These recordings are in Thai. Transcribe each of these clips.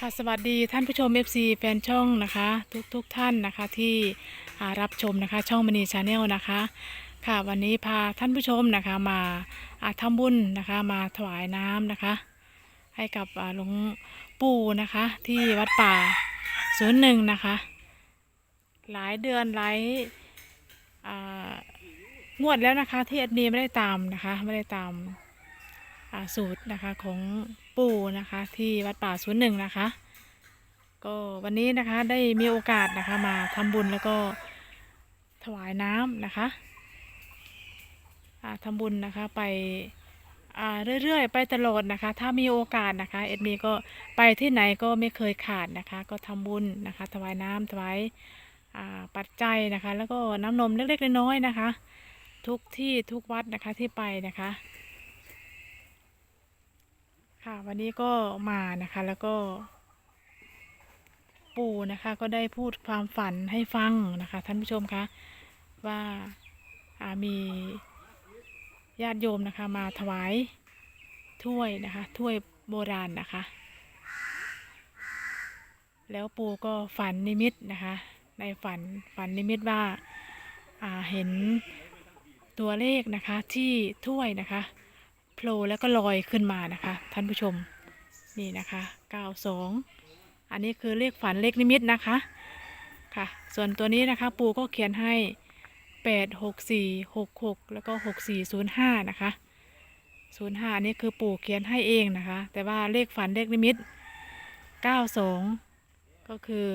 ค่ะสวัสดีท่านผู้ชม FC แฟนช่องนะคะ ทุกทุกท่านนะคะที่รับชมนะคะช่องมณีชาแนลนะคะ ค่ะวันนี้พาท่านผู้ชมนะคะมาอาทำบุญนะคะมาถวายน้ำนะคะ ให้กับหลวงปู่นะคะที่วัดป่าศูนย์หนึ่งนะคะ หลายเดือนหลายงวดแล้วนะคะที่แอดมีไม่ได้ตามนะคะไม่ได้ตาม สูตรนะคะของปู่นะคะที่วัดป่าศูนย์หนึ่งนะคะ ก็วันนี้นะคะได้มีโอกาสนะคะมาทำบุญแล้วก็ถวายน้ำนะคะอ่าทำบุญนะคะไปเรื่อยๆ ไปตลอดนะคะ ถ้ามีโอกาสนะคะเอ็ดมีก็ไปที่ไหนก็ไม่เคยขาดนะคะ ก็ทำบุญนะคะ ถวายน้ำถวายปัจจัยนะคะ แล้วก็น้ำนมเล็กๆน้อยๆนะคะ ทุกที่ทุกวัดนะคะที่ไปนะคะ ค่ะวันนี้ก็มานะคะแล้วก็ ปู่นะคะ ก็ได้พูดความฝันให้ฟังนะคะ ท่านผู้ชมคะว่าามีญาติโยมนะคะ มาถวายถ้วยนะคะถ้วยโบราณนะคะ แล้วปู่ก็ฝันนิมิตนะคะ ในฝันฝันนิมิตว่าอ่าเห็นตัวเลขนะคะที่ถ้วยนะคะ โผล่แล้วก็ลอยขึ้นมานะคะ ท่านผู้ชมนี่นะคะ92 อันนี้คือเลขฝันเลขนิมิตนะคะค่ะ ส่วนตัวนี้นะคะปู่ก็เขียนให้ 8 6 4 6 6 แล้วก็ 6 4 0 5 นะคะ 05 อันนี้คือปู่เขียนให้เองนะคะ แต่ว่าเลขฝันเลขนิมิต 92 ก็คือ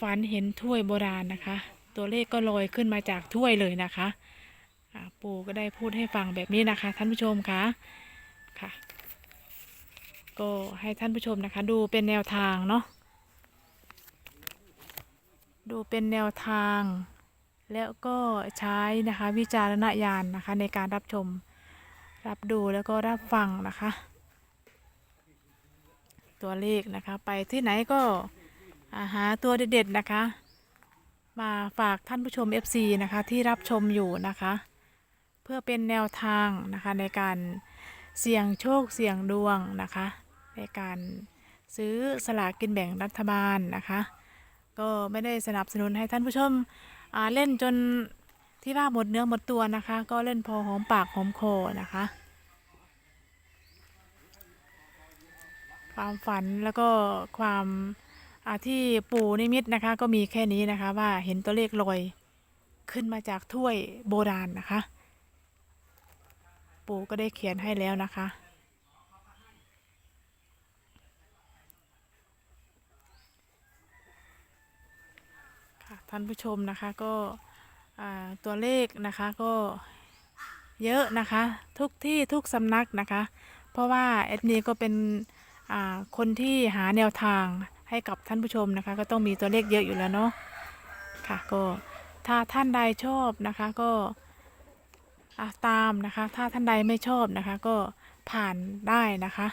ฝันเห็นถ้วยโบราณนะคะ ตัวเลขก็ลอยขึ้นมาจากถ้วยเลยนะคะ อ่าปู่ก็ได้พูดให้ฟังแบบนี้นะคะ ท่านผู้ชมคะค่ะ ก็ให้ท่านผู้ชมนะคะ ดูเป็นแนวทางเนาะดูเป็นแนวทาง แล้วก็ใช้นะคะ วิจารณญาณนะคะ ในการรับชมรับดูแล้วก็รับฟังนะคะ ตัวเลขนะคะ ไปที่ไหนก็าหาตัวเด็ดๆนะคะ มาฝากท่านผู้ชม FC นะคะ ที่รับชมอยู่นะคะ พื่อเป็นแนวทางนะคะในการเสี่ยงโชคเสี่ยงดวงนะคะ ในการซื้อสลากกินแบ่งรัฐบาลนะคะ ก็ไม่ได้สนับสนุนให้ท่านผู้ชมเล่นจนที่ว่าหมดเนื้อหมดตัวนะคะ ก็เล่นพอหอมปากหอมคอนะคะ ความฝันแล้วก็ความอาที่ปู่นิมิตนะคะ ก็มีแค่นี้นะคะว่าเห็นตัวเลขลอยขึ้นมาจากถ้วยโบราณนะคะ ปู่ก็ได้เขียนให้แล้วนะคะ ค่ะท่านผู้ชมนะคะก็ตัวเลขนะคะก็เยอะนะคะทุกที่ทุกสำนักนะคะ เพราะว่าแอดมีก็เป็นคนที่หาแนวทางให้กับท่านผู้ชมนะคะ ก็ต้องมีตัวเลขเยอะอยู่แล้วเนาะค่ะก็ถ้าท่านใดชอบนะคะก็ ตามนะคะ ถ้าท่านใดไม่ชอบนะคะ ก็ผ่านได้นะคะ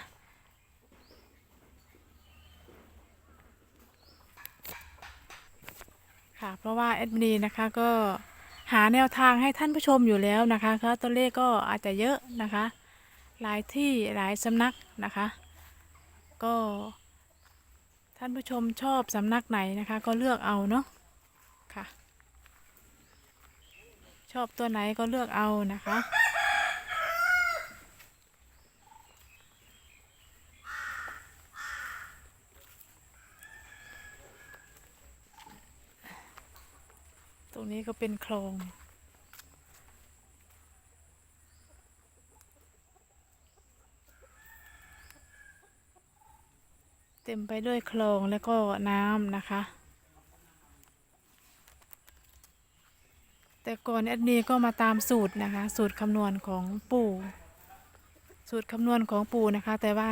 ค่ะเพราะว่าแอดมินนะคะก็หาแนวทางให้ท่านผู้ชมอยู่แล้วนะคะก็ตัวเลขก็อาจจะเยอะนะคะ หลายที่หลายสำนักนะคะ ก็ท่านผู้ชมชอบสำนักไหนนะคะ ก็เลือกเอาเนาะค่ะ ช อบตัวไหนก็เลือกเอานะคะ ตรงนี้ก็เป็นคลองเต็มไปด้วยคลองแล้วก็น้ำนะคะ แต่ก่อนแอดมีก็มาตามสูตรนะคะ สูตรคำนวณของปู่ สูตรคำนวณของปู่นะคะ แต่ว่า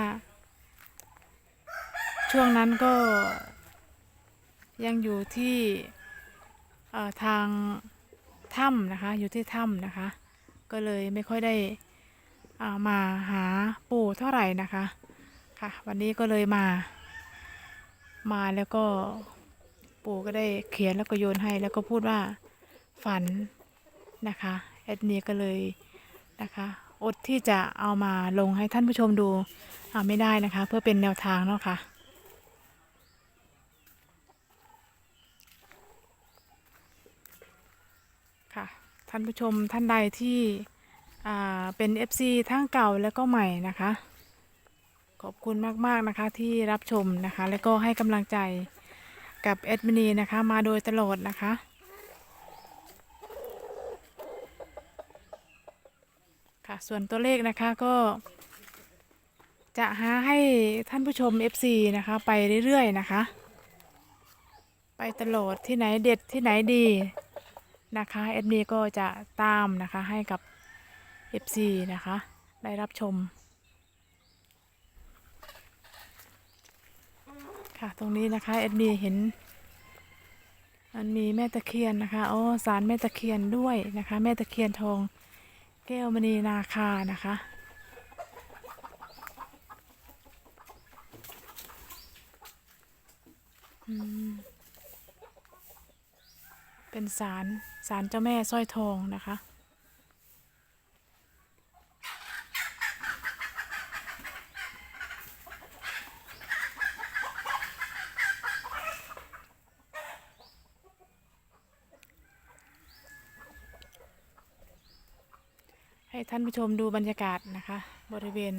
ช่วงนั้นก็ยังอยู่ที่ทางถ้ำนะคะ อยู่ที่ถ้ำนะคะ ก็เลยไม่ค่อยได้อ่ามาหาปู่เท่าไหร่นะคะค่ะ วันนี้ก็เลยมา มาแล้วก็ปู่ก็ได้เขียนแล้วก็โยนให้แล้วก็พูดว่า ฝันนะคะแอดมีก็เลยนะคะอดที่จะเอามาลงให้ท่านผู้ชมดูอ่าไม่ได้นะคะ เพื่อเป็นแนวทางเนาะค่ะค่ะท่านผู้ชมท่านใดที่อ่าเป็น FC ทั้งเก่าแล้วก็ใหม่นะคะ ขอบคุณมาก ๆ นะคะที่รับชมนะคะ แล้วก็ให้กำลังใจกับแอดมินีนะคะ มาโดยตลอดนะคะ ค่ะส่วนตัวเลขนะคะก็ จะหาให้ท่านผู้ชม FC นะคะ ไปเรื่อยๆนะคะ ไปตลอดที่ไหนเด็ดที่ไหนดีนะคะแอดมินก็จะตามนะคะให้กับ FC นะคะ ได้รับชม ค่ะตรงนี้นะคะเอ็ดมีเห็น มันมีแม่ตะเคียนนะคะโอ้สารแม่ตะเคียนด้วยนะคะ แม่ตะเคียนทอง แก้วมณีนาคานะคะ เป็นสารสารเจ้าแม่สร้อยทองนะคะ ให้ท่านผู้ชมดูบรรยากาศนะคะ บริเวณ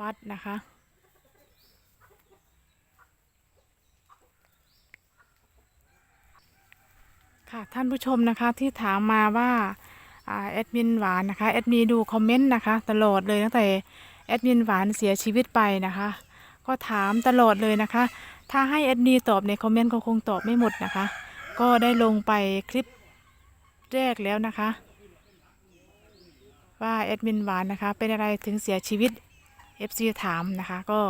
วัดนะคะ ค่ะท่านผู้ชมนะคะที่ถามมาว่าแอดมินหวานนะคะแอดมีดูคอมเมนต์นะคะตลอดเลยตั้งแต่แอดมินหวานเสียชีวิตไปนะคะ ก็ถามตลอดเลยนะคะ ถ้าให้แอดมีตอบในคอมเมนต์ก็คงตอบไม่หมดนะคะ ก็ได้ลงไปคลิป แรกแล้วนะคะ ว่าแอดมินหวานนะคะ เป็นอะไรถึงเสียชีวิต FC ถามนะคะก็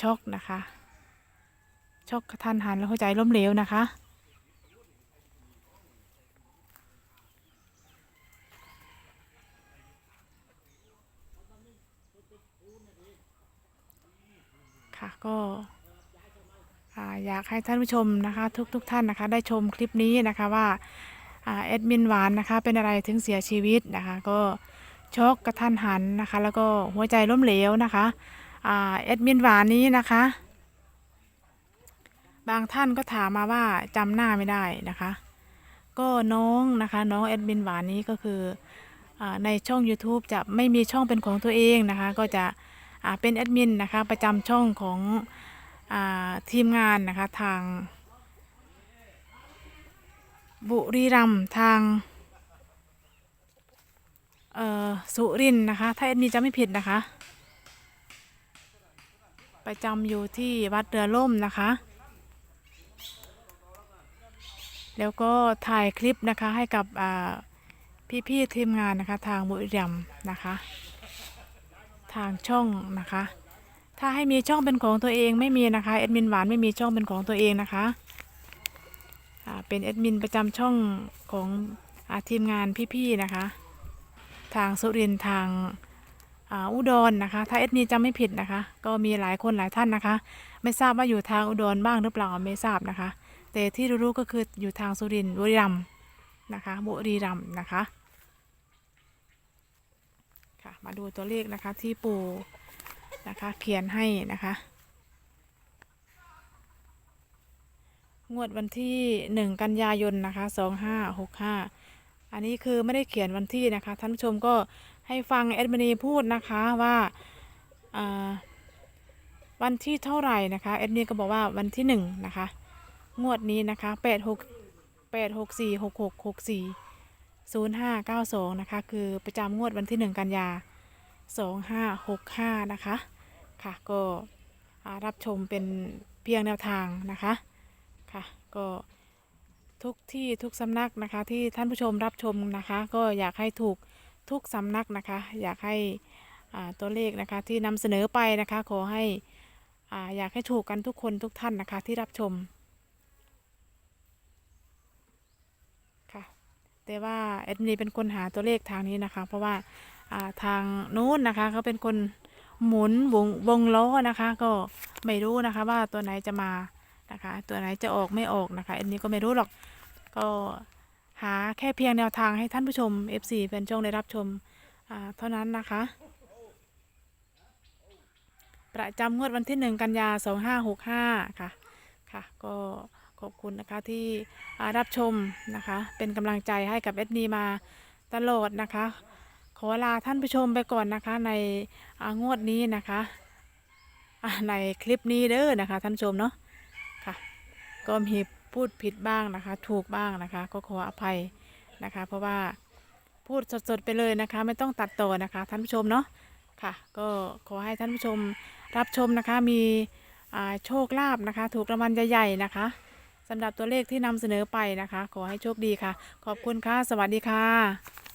ช็อกนะคะช็อกกระทันหันแล้วหัวใจล้มเหลวนะคะค่ะก็ อยากให้ท่านผู้ชมนะคะทุกทกท่านนะคะ ได้ชมคลิปนี้นะคะว่าอ่าแอดมินหวานนะคะเป็นอะไรถึงเสียชีวิตนะคะ ก็ช็อกกระทันหันนะคะ แล้วก็หัวใจล้มเหลวนะคะอ่าแอดมินหวานนี้นะคะ บางท่านก็ถามมาว่าจำหน้าไม่ได้นะคะ ก็น้องนะคะน้องแอดมินหวานนี้ก็คืออในช่อง YouTube จะไม่มีช่องเป็นของตัวเองนะคะ ก็จะเป็นแอดมินนะคะประจำช่องของ ทีมงานนะคะทาง บุรีรัมย์ทางสุรินนะคะ ถ้าแอดมินจะไม่ผิดนะคะ ประจำอยู่ที่วัดเรือล่มนะคะ แล้วก็ถ่ายคลิปนะคะให้กับพี่ๆทีมงานนะคะ ทางบุรีรัมย์นะคะ ทางช่องนะคะ ถ้าให้มีช่องเป็นของตัวเองไม่มีนะคะแอดมินหวานไม่มีช่องเป็นของตัวเองนะคะเป็นแอดมินประจำช่องของอทีมงานพี่ๆนะคะ ทางสุรินทางอุดรนะคะ ถ้าแอดมินจำไม่ผิดนะคะ ก็มีหลายคนหลายท่านนะคะ ไม่ทราบว่าอยู่ทางอุดรบ้างหรือเปล่าไม่ทราบนะคะ แต่ที่รู้ๆก็คืออยู่ทางสุรินทร์บุรีรัมย์นะคะบุรีรัมย์นะคะค่ะมาดูตัวเลขนะคะที่ปู่ นะคะ เขียนให้นะคะ งวดวันที่หนึ่งกันยายนนะคะสองห้าหกห้าอันนี้คือไม่ได้เขียนวันที่นะคะ ท่านผู้ชมก็ให้ฟังแอดมินีพูดนะคะว่าาวันที่เท่าไหร่นะคะแอดมินก็บอกว่าวันที่หนึ่งนะคะ งวดนี้นะคะแปดหกแปดหกสี่หกหกหกสี่0592 นะคะ คือประจำงวดวันที่ 1 กันยา 2565 นะคะ ค่ะก็รับชมเป็นเพียงแนวทางนะคะ ค่ะก็ทุกที่ทุกสำนักนะคะที่ท่านผู้ชมรับชมนะคะ ก็อยากให้ถูกทุกสำนักนะคะ อยากให้ตัวเลขนะคะที่นำเสนอไปนะคะ ขอให้ออยากให้ถูกกันทุกคนทุกท่านนะคะที่รับชมค่ะแต่ว่าแอดมินเป็นคนหาตัวเลขทางนี้นะคะ เพราะว่า ทางนู้นนะคะเขาเป็นคนหมุนวงวงล้อนะคะ ก็ไม่รู้นะคะว่าตัวไหนจะมานะคะ ตัวไหนจะออกไม่ออกนะคะแอดมินก็ไม่รู้หรอกก็หาแค่เพียงแนวทางให้ท่านผู้ชม FC แฟนช่องได้รับชมเท่านั้นนะคะ ประจำงวดวันที่ 1 กันยา 2565 ค่ะค่ะก็ขอบคุณนะคะที่รับชมนะคะ เป็นกำลังใจให้กับเอ็ดมีมาตลอดนะคะ อลาท่านผู้ชมไปก่อนนะคะในงวดนี้นะคะในคลิปนี้เด้อนะคะ ท่านผู้ชมเนาะค่ะ ก็มีพูดผิดบ้างนะคะ ถูกบ้างนะคะ ก็ขออภัยนะคะ เพราะว่าพูดสดๆไปเลยนะคะ ไม่ต้องตัดต่อนะคะ ท่านผู้ชมเนาะค่ะ ก็ขอให้ท่านผู้ชมรับชมนะคะมีโชคลาภนะคะ ถูกรางวัลใหญ่ๆนะคะสำหรับตัวเลขที่นำเสนอไปนะคะ ขอให้โชคดีค่ะ ขอบคุณค่ะ สวัสดีค่ะ